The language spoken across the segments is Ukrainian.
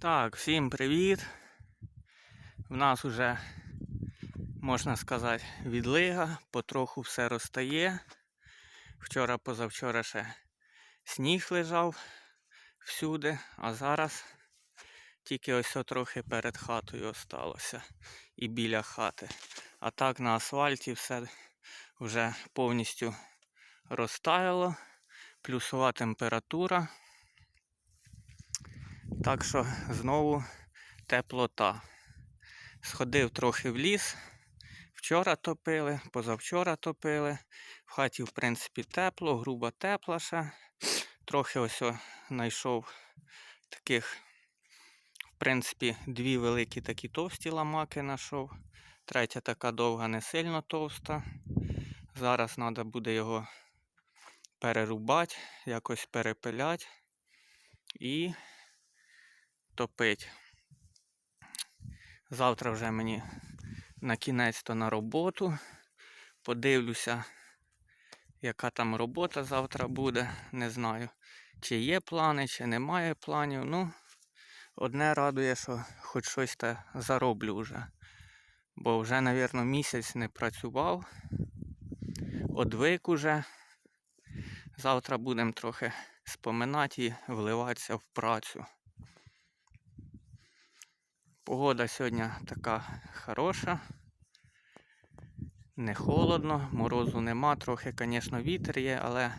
Так, всім привіт. В нас уже, можна сказати, відлига, потроху все розтає. Вчора, позавчора ще сніг лежав всюди, а зараз тільки ось трохи перед хатою осталося і біля хати. А так на асфальті все вже повністю розтаяло, плюсова температура. Так що знову теплота. Сходив трохи в ліс. Вчора топили, позавчора топили. В хаті, в принципі, тепло, грубо тепла ще. Трохи ось знайшов таких, в принципі, дві великі такі товсті ламаки знайшов. Третя така довга, не сильно товста. Зараз треба буде його перерубати, якось перепиляти і топить. Завтра вже мені на кінець то на роботу. Подивлюся, яка там робота завтра буде. Не знаю, чи є плани, чи немає планів. Ну, одне радує, що хоч щось та зароблю вже. Бо вже, мабуть, місяць не працював. Одвик уже. Завтра будемо трохи споминати і вливатися в працю. Погода сьогодні така хороша. Не холодно, морозу нема, трохи, звісно, вітер є, але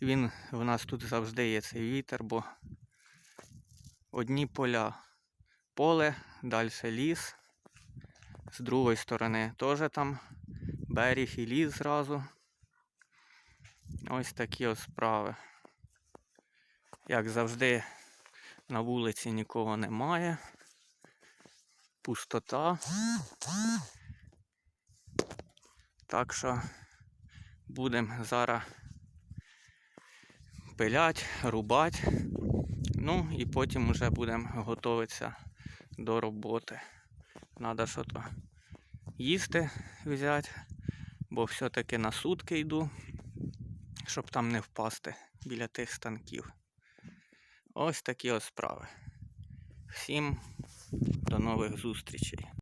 він в нас тут завжди є цей вітер, бо одні поля. Поле, далі ліс. З другої сторони теж там берег і ліс зразу. Ось такі ось справи. Як завжди, на вулиці нікого немає пустота. Так що будемо зараз пилять, рубати. Ну і потім вже будемо готуватися до роботи. Треба що то їсти взяти, бо все-таки на сутки йду, щоб там не впасти біля тих станків. Ось такі ось справи. Всім до нових зустрічей.